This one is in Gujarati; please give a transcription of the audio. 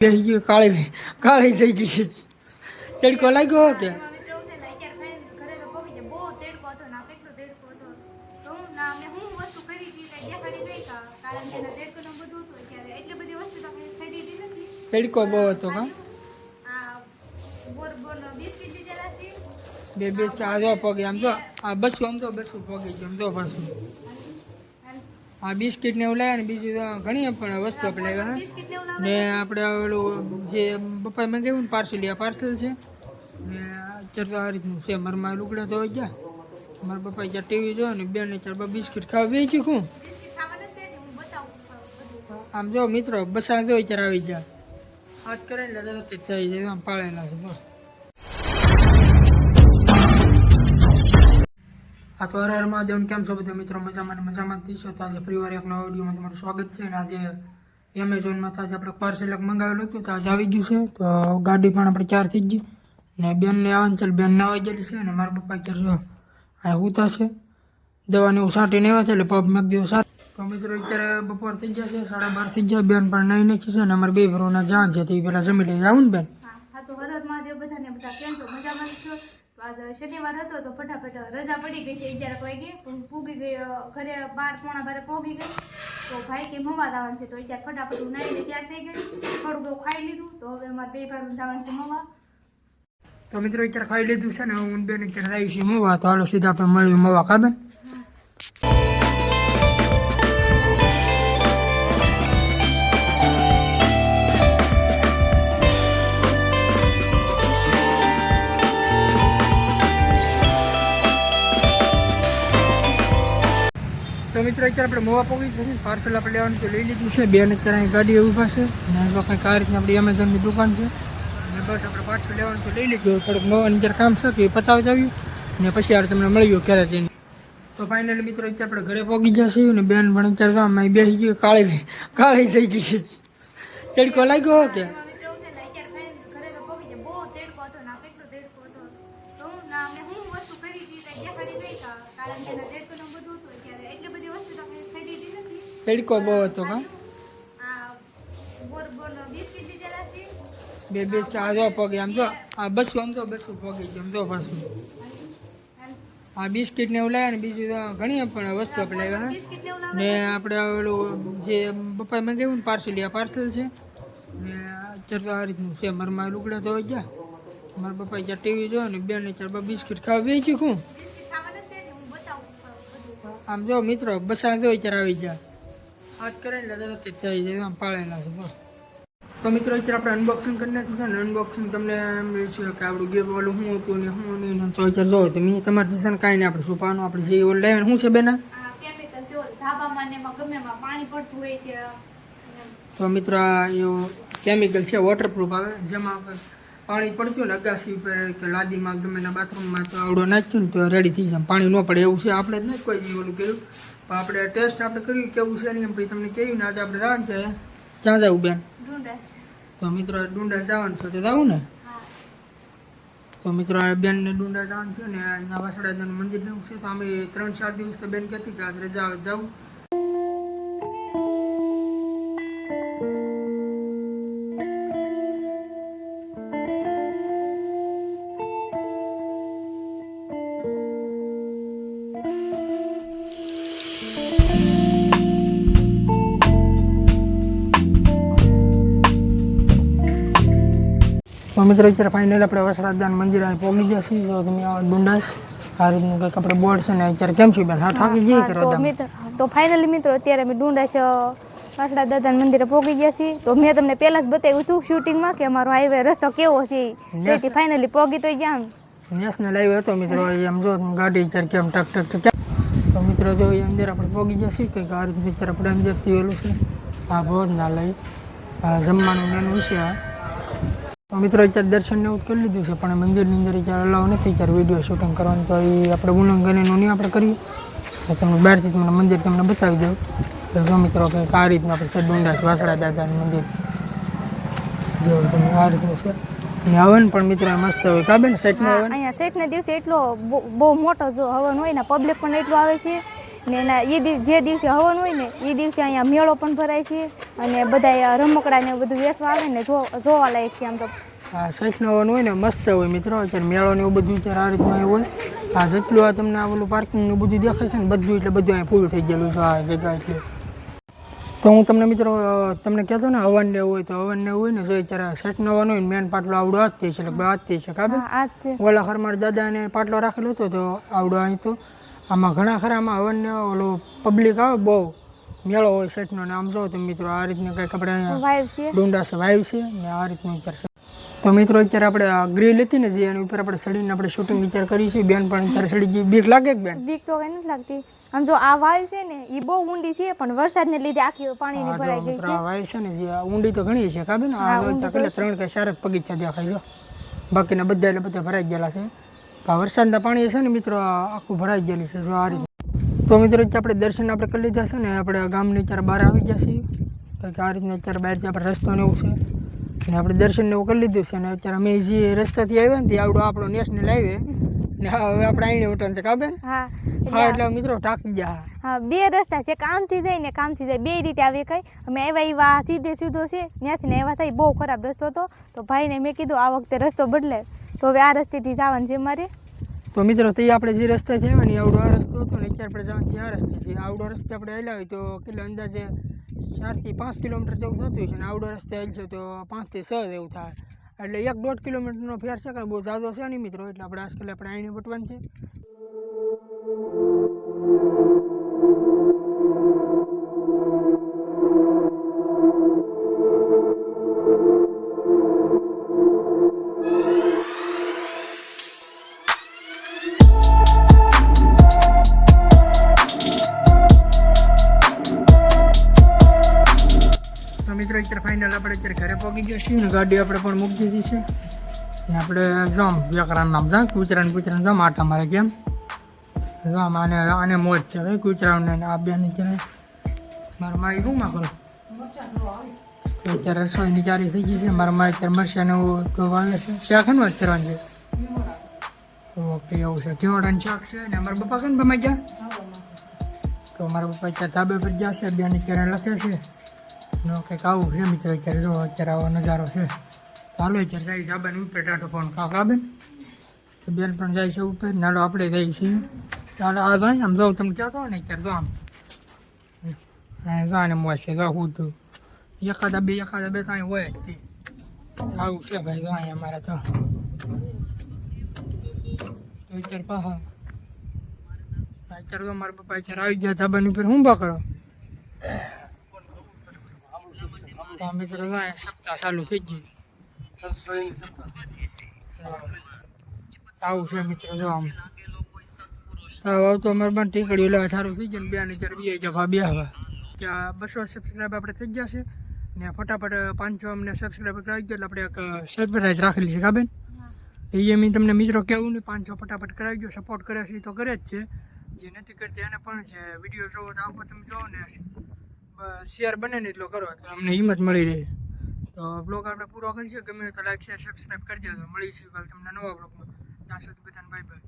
બેસી ગયું, કાળી થઈ ગઈ છે લાગ્યો કે તેડકો તેડકો. તડકો બહુ હતો કા. બે બેસ આ જો પગે, આમ જો, આ બસું, આમ તો બસું, પગે છે આમ જો પાછું આ બિસ્કિટ ને એવું લાવ્યા ને બીજું ઘણી પણ વસ્તુ આપણે ને. ને આપણે ઓલું જે બપાએ મંગાવ્યું ને પાર્સલ આ પાર્સલ છે. ને અત્યારે તો આ રીતનું છે. મારા મારા લુગડા તો ગયા. મારા પપ્પા ત્યાં ટીવી જોયો ને બેન ચાર બા બિસ્કિટ ખાવા બે ચૂકું નથી. આમ જો મિત્રો બસા જો ત્યારે આવી ગયા. હાથ કરે ને તરત થઈ જાય આમ પાળેલા છે આ તો હર હર મહાદેવ કેમ છો બધા મિત્રો? મજામાં મજામાં થઈ છો તો આજે ફરીવાર એક નવા વિડીયોમાં તમારું સ્વાગત છે અને આજે એમેઝોનમાં તો આજે આપણે પાર્સલ એક મંગાવેલું હતું. તો આજે આવી ગયું છે. તો ગાડી પણ આપણે ચાર થઈ ગઈ. ને બેનને આવવાનું ચાલ બેન ના આવી ગયેલી છે અને મારા પપ્પા જો, આ ઉતા છે. દવાને એવું સાટીને આવ્યા છે એટલે પગ મેં દીધું સાટ. તો મિત્રો અત્યારે બપોર થઈ ગયા છે, સાડા બાર થઈ ગયા. બેન પણ નહીં નાખી છે અને અમારે બે ભરોના જાન છે, તો પેલા જમી લઈ આવું ને બેન? હા હા, તો હરદ મહાદેવ બધાને બધા કેમ છો? મજામાં છો? આજે શનિવાર હતો તો ફટાફટ રજા પડી ગઈ હતી અગિયાર વાગે, પણ પૂગી ગઈ ઘરે બાર પોણા બારે પોગી ગઈ. તો ભાઈ કે મવા દાવાનું છે તો અત્યારે ફટાફટ હું નાઈને તૈયાર થઈ ગઈ. થોડું બહુ ખાઈ લીધું, તો હવે અમારે બે ભાઈ દાવાનું છે મવા. તો મિત્રો, અત્યારે ખાઈ લીધું છે ને, હું બેન અત્યારે આવી છે મવા. તો હાલો સીધા આપણે મળ્યું મવા ખાબે તો મિત્રો, અત્યારે આપણે મોવા પહોંચી જશે પાર્સલ આપણે લેવાનું તો લઈ લીધું છે. બેન અત્યારે અહીં ગાડી ઊભા છે. ને જો કંઈક આ રીતની આપણી એમેઝોનની દુકાન છે. અને બસ આપણે પાર્સલ લેવાનું તો લઈ લીધું. થોડુંક મોવાની અંદર કામ છે કે એ પતાવી જાવ્યું ને પછી યાર તમને મળી ગયું ક્યારે જઈને તો ફાઇનલી મિત્રો, અત્યારે આપણે ઘરે પહોંચી ગયા છીએ ને બેન પણ અત્યારે અહીં બેસી ગયું કાળી કાળી થઈ ગઈ છે. તડકો લાગ્યો કે એમાં મિત્રો એવું છે ને, અત્યારે ખાઈને ઘરે તો પહોંચી જાય. બહુ તેડકો હતો ને આ કેટલો તેડકો હતો. તો હું ના મેં હું વસ્તુ ખરીદી કઈ દેખાડી નહીં કા. કારણ કે એના તેડકોનું બધું હતું અત્યારે. એટલી બધી વસ્તુ તો મેં ખરીદી નથી. તડકો બહુ હતો કા બે. બે બેસ આ જો પગે, આમ જો, આ બસું, આમ તો બસું પગે આમ તો પાછું આ બિસ્કિટ ને એવું લાવ્યા ને, બીજું તો ઘણી પણ વસ્તુ આપણે લાવ્યા ને. ને આપણે ઓલું જે બપાએ મંગાવ્યું ને પાર્સલ આ પાર્સલ છે ને અત્યારે તો આ રીતનું છે, મારા લુગડા ધોઈ ગયા મારા પપ્પા ત્યાં ટીવી જોયો ને ચાર બા બિસ્કિટ ખાવા બે બિસ્કિટ ખાવા બતાવું બધું. આમ જો મિત્રો, બસા જો અત્યારે આવી ગયા હાથ કરીને ને તરત જ જાય પાળેલા છે તો મિત્રો, અત્યારે આપણે અનબોક્સિંગ કરી નાખ્યું ને અનબોક્સિંગ તમને એમ છે કે આપણું ગેમ ઓલું શું હતું ને શું નહીં ને તો અત્યારે જો તો તમારે છે ને કાંઈ નહીં, આપણે સુપાનું, આપણે જે ઓલું લેવાનું શું છે બેના? ને તો મિત્રો, આ કેમિકલ છે વોટરપ્રૂફ આવે. જેમાં પાણી પડતું ને અગાસી ઉપર કે લાદીમાં ગમે એના બાથરૂમમાં તો આવડો નાખ્યું ને તો રેડી થઈ જાય. પાણી ન પડે એવું છે. આપણે જ નહીં કોઈ ઓલું કર્યું. આપણે ટેસ્ટ આપણે કર્યું કેવું છે નહીં એમ પછી તમને કેવી ને આજે આપણે જવાનું છે? ક્યાં જવું બેન? તો મિત્રો ડુંડા જવાનું છે તો જવું ને? તો મિત્રો આ બેનને ડુંડા જવાનું છે ને અહીંયા વાસણાદાનું મંદિર ને છે તો અમે ત્રણ ચાર દિવસ તો બેન કહેતી કે આજ રજા આવે જવું મિત્રો અત્યારે ફાઇનલ આપણે વસરાદાન મંદિર અહીં પહોંચી ગયા તો તમે આવા ડુંડાસ આ રીતનું કંઈક આપણે બોર્ડ છે ને અત્યારે કેમ છું બેન? હા થાકી જઈએ કરો તો તો ફાઇનલી મિત્રો અત્યારે અમે ડુંડાશ વાસડા દાદાના મંદિરે પહોંચી ગયા છીએ. તો મેં તમને પહેલા જ બતાવ્યું હતું શૂટિંગમાં કે અમારો હાઈવે રસ્તો કેવો છે. તેથી ફાઇનલી પહોંચી તો ગયા નેશનલ હાઈવે હતો મિત્રો એમ જો ગાડી અત્યારે કેમ ટક ટક ટક તો મિત્રો જો એ અંદર આપણે પહોંચી ગયા છીએ કંઈક આ રીતનું અત્યારે આપણે અંદરથી ઓલું છે. આ ભોજનાલય જમવાનું મેનુ છે આ. મિત્રો અત્યારે દર્શન એવું કરી લીધું છે પણ મંદિરની અંદર અત્યારે અલાવ નથી અત્યારે વીડિયો શૂટિંગ કરવાનું તો એ આપણે ઉલ્લંઘન એનું નહીં આપણે કરીએ. તો તમને બહારથી તમને મંદિર તમને બતાવી દઉં. તો જો મિત્રો કે આ રીતનું આપણે છે ડુંડાસ વાસણા દાદાનું મંદિર જો તમને આ રીતનું છે. અને હવન પણ મિત્રો મસ્ત હોય. કાબે ને સેટનું હવન? અહીંયા સેટના દિવસે એટલો બહુ- બહુ મોટો જો હવન હોય ને પબ્લિક પણ એટલું આવે છે. ને એના એ જે દિવસે હવન હોય ને એ દિવસે અહીંયા મેળો પણ ભરાય છે અને બધા રમકડા ને બધું વેચવા આવે ને જોવા લાયક છે આમ તો. આ સૈઠનવાનું હોય ને મસ્ત હોય મિત્રો. અત્યારે મેળો ને એવું બધું અત્યારે આ રીતનું હોય. હા જેટલું આ તમને આ ઓલું પાર્કિંગ ને બધું દેખાય છે ને બધું એટલે બધું અહીંયા ફૂલ થઈ ગયેલું છે આ જગ્યા એટલે. તો હું તમને મિત્રો તમને કહેતો ને હવન ને હોય તો હવન ને હોય ને જો અત્યારે સૈઠનવાનું હોય ને મેન પાટલો આવડો હાથ છે એટલે હાથ છે કાબે હા ઓલા ખરમાર દાદાને પાટલો રાખેલો હતો તો આવડો અહીં તો. આમાં ઘણા ખરામાં અવન્ય ઓલો પબ્લિક આવે બહુ. મેળો હોય સેટનો ને આમ જો તમે મિત્રો આ રીતના કંઈક આપણે છે. ડુંડા છે છે ને આ રીતનું વિચાર છે. તો મિત્રો અત્યારે આપણે ગ્રીલ હતી ને જે એની ઉપર આપણે ચડીને આપણે શૂટિંગ વિચાર કરી છે. બેન પણ અત્યારે ચડી ગઈ. બીક લાગે કે બેન? બીક તો કઈ નથી લાગતી. આમ જો આ વાવ છે ને એ બહુ ઊંડી છે પણ વરસાદને લીધે આખી પાણી ની ભરાઈ ગઈ છે. આ વાઈવ છે ને જે ઊંડી તો ઘણી છે કાબે ને? આ ત્રણ કે ચાર જ બગીચા દેખાય જો બાકીના બધા એટલે બધા ભરાઈ ગયેલા છે. વરસાદના પાણી છે ને મિત્રો આખું ભરાઈ ગયેલું છે જો આ રીતે. તો મિત્રો આપણે દર્શન આપણે કરી લીધા છે ને આપણે ગામની અત્યારે બહાર આવી ગયા છીએ. કંઈક કે આ રીતના અત્યારે બહારથી આપણે રસ્તો ને એવું છે. અને આપણે દર્શન ને એવું કરી લીધું છે અને અત્યારે અમે જે રસ્તાથી આવ્યા ને તે આવડો આપણો નેશનલ હાઈવે ને હવે આપણે અહીં ઉઠવાનું છે કાબે હા હા એટલે મિત્રો ટાકી ગયા. હા બે રસ્તા છે કામથી જાય ને કામથી જાય. બે રીતે આવી કઈ. અમે આવ્યા એવા સીધે સીધો છે. ત્યાંથી ને એવા થાય બહુ ખરાબ રસ્તો હતો. તો ભાઈને મેં કીધું આ વખતે રસ્તો બદલે તો હવે આ રસ્તેથી જવાનું છે મારે. તો મિત્રો, તે આપણે જે રસ્તે છે ને આવડો આ રસ્તો હતો ને, અત્યારે આપણે જવાનું છે આ રસ્તે છે. આવડો રસ્તે આપણે આવેલા હોય તો કેટલો અંદાજે ચારથી પાંચ કિલોમીટર જેવું થતું છે ને, આવડો રસ્તે છે તો પાંચથી છ જેવું થાય. એટલે એક દોઢ કિલોમીટરનો ફેર છે કે બહુ ઝાઝો છે નહીં મિત્રો, એટલે આપણે આજકાલ આપણે આઈને પટવાનું છે. અત્યારે ફાઇનલ આપણે અત્યારે ઘરે પહોંચી છીએ ને ગાડી આપણે પણ મૂકી દીધી છે. ને આપણે જામ વ્યાકરણ નામ જામ કૂતરાને કૂતરાને જામ આટા મારે કેમ? જામ આને આને મોજ છે ભાઈ, કૂતરાઓને ને આ બેન અત્યારે મારા મારી શું માં કરો અત્યારે રસોઈની ચારી થઈ ગઈ છે. મારા માય અત્યારે મરચાને એવું તો વાવે છે એનું જ છે? ઓકે એવું છે. કેવડાનું શાક છે ને અમારા પપ્પા કેમ બમાઈ ગયા? તો મારા પપ્પા અત્યારે ધાબે પર ગયા છે. બેન અત્યારે લખે છે. નો કંઈક આવું છે મિત્રો, અત્યારે જો અત્યારે આવો નજારો છે. ચાલો, અત્યારે જાય ધાબાની ઉપર ટાટો ફોન કાકા બેન. તો બેન પણ જાય છે ઉપર. નાલો આપણે જઈએ છીએ. ચાલો, આ જાય, આમ જાઉં તમે ક્યાં કહો ને? અત્યારે જો આમ. હા જો આને મોજ છે, જો હું તું એકાદા બે એકાદા બે કાંઈ હોય જ આવું છે ભાઈ, જો અહીંયા અમારે તો. અત્યારે પાહા અત્યારે તો મારા પપ્પા અત્યારે આવી ગયા ધાબાની ઉપર. હું બકરો કરો તો અમે તો રહ્યા સપ્તાહ ચાલુ થઈ ગયું. આવું છે મિત્રો જો આમ. આવ તો અમારે પણ ટીકડી એટલે સારું થઈ ગયું બે ને ચાર બે જફા બે હવે. ત્યાં બસો સબસ્ક્રાઈબ આપણે થઈ ગયા છે ને ફટાફટ પાંચસો અમને સબસ્ક્રાઈબ કરાવી ગયો એટલે આપણે એક સરપ્રાઈઝ રાખેલી છે કાબેન એ એમ તમને મિત્રો કહેવું નહીં પાંચસો ફટાફટ કરાવી ગયો સપોર્ટ કરે છે એ તો કરે જ છે. જે નથી કરતી એને પણ છે વીડિયો જોવો તો આખો તમે જોવો ને. શેર બને ને એટલો કરો તો અમને હિંમત મળી રહે. તો બ્લોગ આપણે પૂરો કરીશું ગમે તો લાઈક શેર સબસ્ક્રાઈબ કરી દેજો. મળીશું કાલ તમને નવા બ્લોગમાં ત્યાં સુધી બધાને બાય બાય